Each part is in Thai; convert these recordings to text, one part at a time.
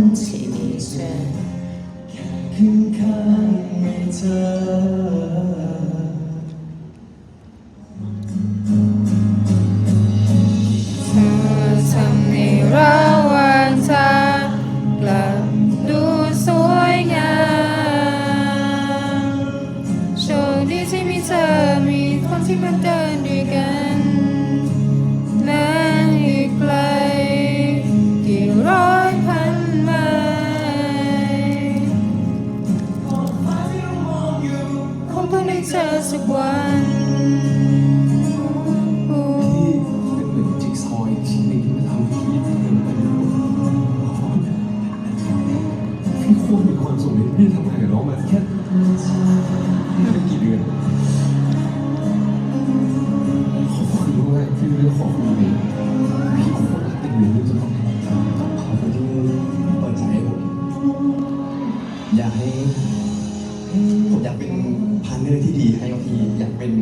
เมฆฝนที่มีเธอขึ้นข้างให้เธอ เธอสักวัน ทเนอร์ที่ดีให้กับพี่อยากเป็น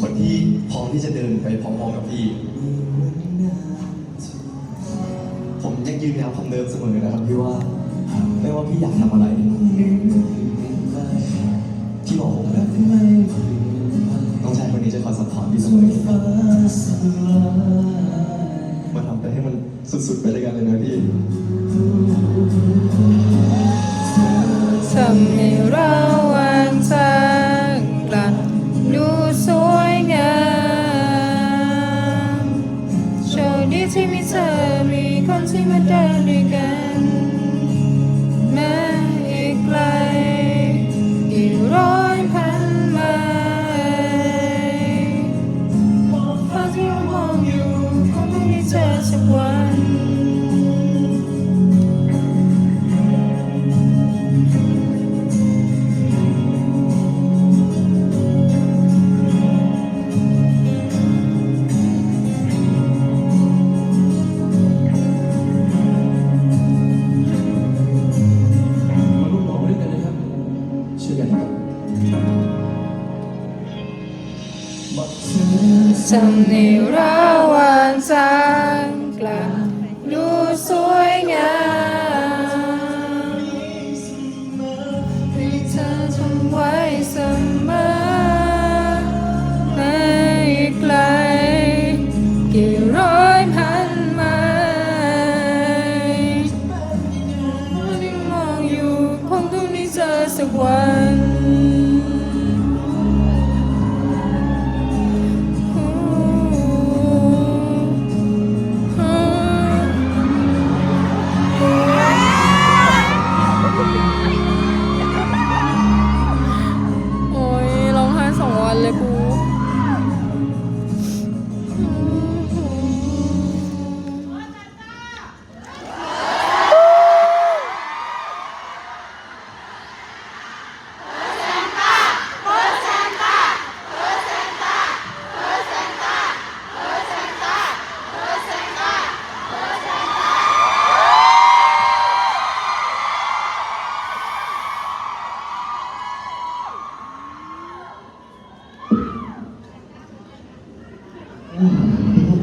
คนที่พร้อมที่จะเดินไปพร้อมๆกับพี่ ผมยังยืนยันคำเดิมเสมอนะครับพี่ว่า ไม่ว่าพี่อยากทำอะไรพี่บอกผมนะน้องชายคนนี้จะคอยสปอร์ตพี่เสมอมาทำไปให้มันสุดๆไปด้วยกันเลยนะพี่ ที่มีเธอมีคนที่มาเดินด้วย ทำให้เราวางทางกลับดูสวยงามให้เธอทำไว้เสมอไม่ไกลกี่ร้อยพันไมล์มองอยู่คงต้องได้เจอสักวัน